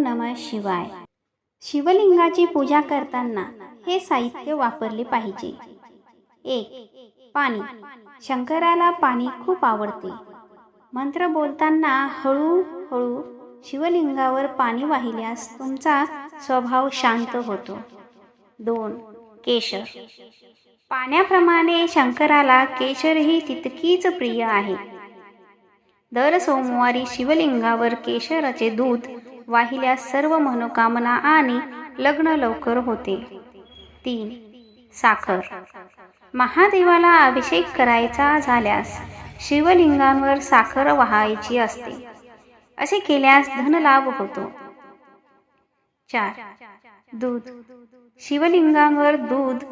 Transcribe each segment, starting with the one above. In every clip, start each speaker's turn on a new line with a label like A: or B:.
A: नम शिवाय. शिवलिंगाची पूजा करताना हे साहित्य वापरले पाहिजे. एक पाणी. शंकराला पाणी खूप आवडते. मंत्र बोलताना हळूहळू शिवलिंगावर पाणी वाहिल्यास तुमचा स्वभाव शांत होतो. दोन केशर. पाण्याप्रमाणे शंकराला केशरही तितकीच प्रिय आहे. दर सोमवारी शिवलिंगावर केशराचे दूध वाहिल्यास सर्व मनोकामना आणि लग्न लवकर होते. तीन साखर. महादेवाला अभिषेक करायचा झाल्यास शिवलिंगांवर साखर वाहायची असते. असे केल्यास धनलाभ होतो. चार दूध. शिवलिंगांवर दूध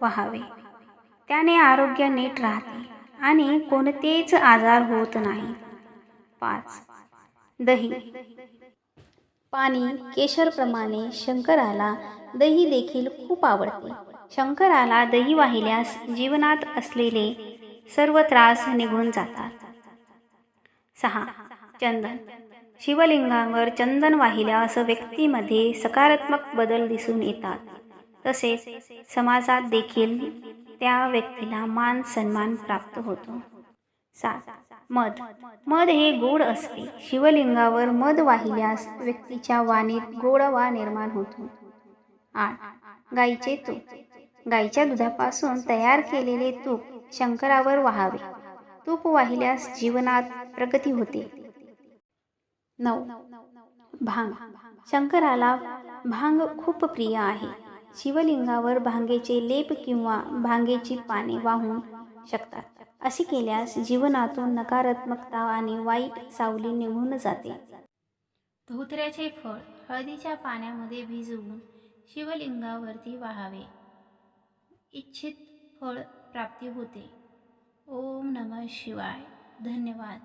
A: व्हावे. त्याने आरोग्य नीट राहते आणि कोणतेच आजार होत नाही. पाच दही. पाणी केशरप्रमाणे शंकराला दही देखील खूप आवडते. शंकराला दही वाहिल्यास जीवनात असलेले सर्व त्रास निघून जातात. सहा. चंदन. शिवलिंगावर चंदन वाहिल्यास व्यक्तीमध्ये सकारात्मक बदल दिसून येतात. तसेच समाजात देखील त्या व्यक्तीला मान सन्मान प्राप्त होतो. सात. मध मध हे गोड असते. शिवलिंगावर मध वाहिल्यास व्यक्तीच्या वाणीत गोडवा निर्माण होतो. आठ. गाईचे तूप. गाईच्या दुधापासून तयार केलेले तूप शंकरावर वाहावे. तूप वाहिल्यास जीवनात प्रगती होते. नऊ. भांग. शंकराला भांग खूप प्रिय आहे. शिवलिंगावर भांगेचे लेप किंवा भांगेची पाने वाहून शकतात. असे केल्यास जीवनातून नकारात्मकता आणि वाईट सावली निघून जाते. धोत्र्याचे फळ हळदीच्या पाण्यामध्ये भिजवून शिवलिंगावरती वाहावे. इच्छित फळ प्राप्ती होते. ओम नमः शिवाय. धन्यवाद.